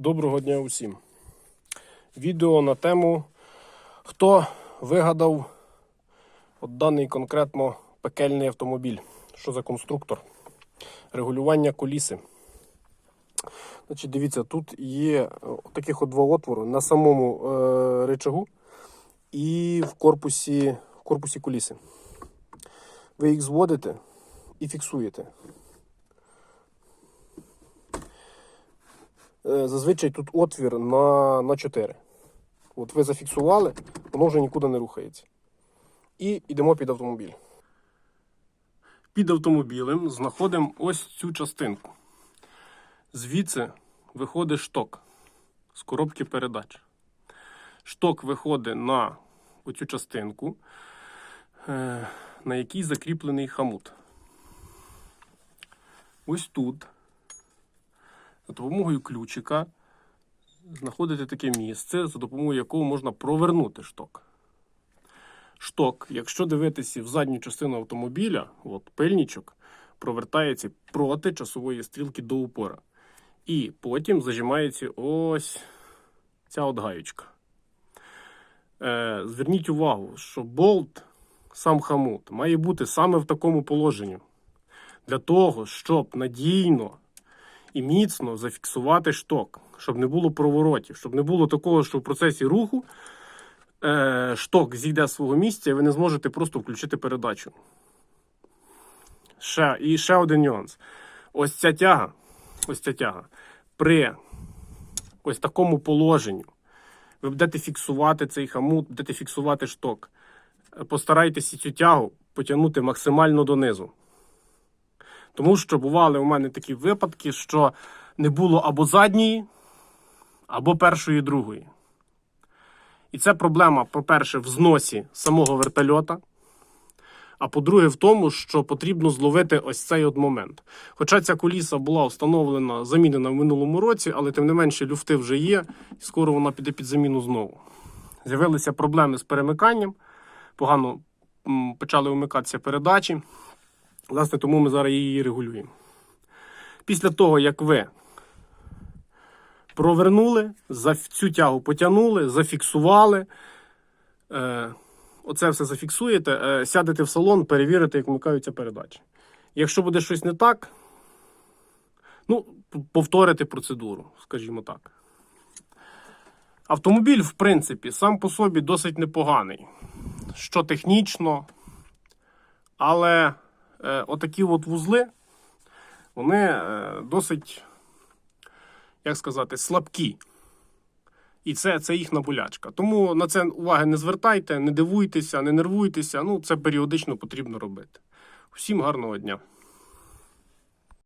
Доброго дня усім. Відео на тему, хто вигадав от даний конкретно пекельний автомобіль. Що за конструктор? Регулювання коліси. Значить, дивіться, тут є е, таких от два отвори на самому е, речагу і в корпусі, в корпусі коліси. Ви їх зводите і фіксуєте. Зазвичай тут отвір на, на 4. От ви зафіксували, воно вже нікуди не рухається. І йдемо під автомобіль. Під автомобілем знаходимо ось цю частинку. Звідси виходить шток з коробки передач. Шток виходить на оцю частинку, е, на якій закріплений хамут. Ось тут за допомогою ключика знаходите таке місце, за допомогою якого можна провернути шток. Шток, якщо дивитися в задню частину автомобіля, от пильничок провертається проти часової стрілки до упора. І потім зажимається ось ця от гаючка. Е, зверніть увагу, що болт, сам хамут, має бути саме в такому положенні. Для того, щоб надійно і міцно зафіксувати шток, щоб не було проворотів, щоб не було такого, що в процесі руху е, шток зійде з свого місця, і ви не зможете просто включити передачу. Ще, і ще один нюанс. Ось ця тяга, ось ця тяга, при ось такому положенню ви будете фіксувати цей хамут, будете фіксувати шток. Постарайтеся цю тягу потягнути максимально донизу. Тому що бували у мене такі випадки, що не було або задньої, або першої, другої. І це проблема, по-перше, в зносі самого вертольота. А по-друге, в тому, що потрібно зловити ось цей от момент. Хоча ця коліса була встановлена, замінена в минулому році, але тим не менше люфти вже є, і скоро вона піде під заміну знову. З'явилися проблеми з перемиканням, погано почали вмикатися передачі. Власне, тому ми зараз її регулюємо. Після того, як ви провернули, за цю тягу потягнули, зафіксували, е, оце все зафіксуєте, е, сядете в салон, перевірите, як вмикаються передачі. Якщо буде щось не так, ну, повторите процедуру, скажімо так. Автомобіль, в принципі, сам по собі досить непоганий. Що технічно, але отакі от вузли, вони е, досить, як сказати, слабкі. І це, це їхня болячка. Тому на це уваги не звертайте, не дивуйтеся, не нервуйтеся. Ну, це періодично потрібно робити. Всім гарного дня!